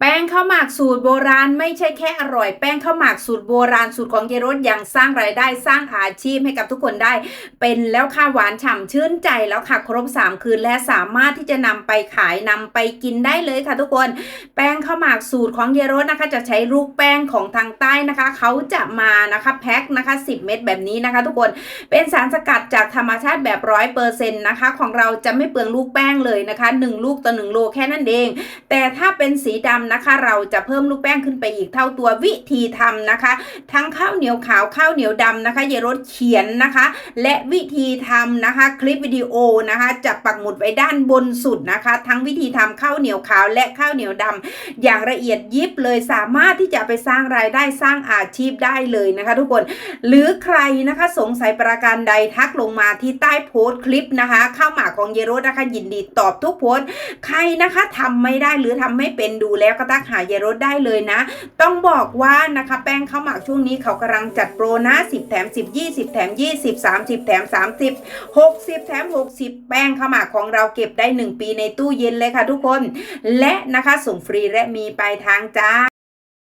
แป้งข้าวหมากสูตรโบราณไม่ใช่แค่อร่อย แป้งข้าวหมากสูตรโบราณสูตรของเยรสยังสร้างรายได้สร้างอาชีพให้กับทุกคนได้ เป็นแล้วค่ะหวานฉ่ำชื่นใจแล้วค่ะครบ 3 คืนและสามารถที่จะนำไปขายนำไปกินได้เลยค่ะทุกคน แป้งข้าวหมากสูตรของเยรสนะคะ จะใช้ลูกแป้งของทางใต้นะคะ เขาจะมานะคะแพ็คนะคะ 10 เม็ดแบบนี้นะคะ ทุกคนเป็นสารสกัดจากธรรมชาติแบบร้อยเปอร์เซ็นต์นะคะ ของเราจะไม่เปลืองลูกแป้งเลยนะคะหนึ่งลูกต่อหนึ่งโลแค่นั้นเอง แต่ถ้าเป็นสีดำนะคะ เราจะเพิ่มลูกแป้งขึ้นไปอีกเท่าตัววิธีทำนะคะ ทั้งข้าวเหนียวขาวข้าวเหนียวดำนะคะเยรถเขียนนะคะ และวิธีทำนะคะ คลิปวิดีโอนะคะจะปักหมุดไว้ด้านบนสุดนะคะ ทั้งวิธีทำข้าวเหนียวขาวและข้าวเหนียวดำอย่างละเอียดยิบเลยสามารถที่จะไปสร้างรายได้สร้างอาชีพได้เลยนะคะ ทุกคนหรือใครนะคะสงสัยประการใดทักลงมาที่ใต้โพสต์คลิปนะคะข้าวหมากของเยรถนะคะ ยินดีตอบทุกโพสต์ใครนะคะทำไม่ได้หรือทำไม่เป็นดูแล้วก็ทักหาเยรถได้เลยนะ ต้องบอกว่านะคะแป้งข้าวหมากช่วงนี้เขากำลังจัดโปรนะ 10 แถม 10 20 แถม 20 30 แถม 30 60 แถม 60 แป้งข้าวหมากของเราเก็บได้ 1 ปีในตู้เย็นเลยค่ะทุกคน และนะคะส่งฟรีและมีปลายทางจ้า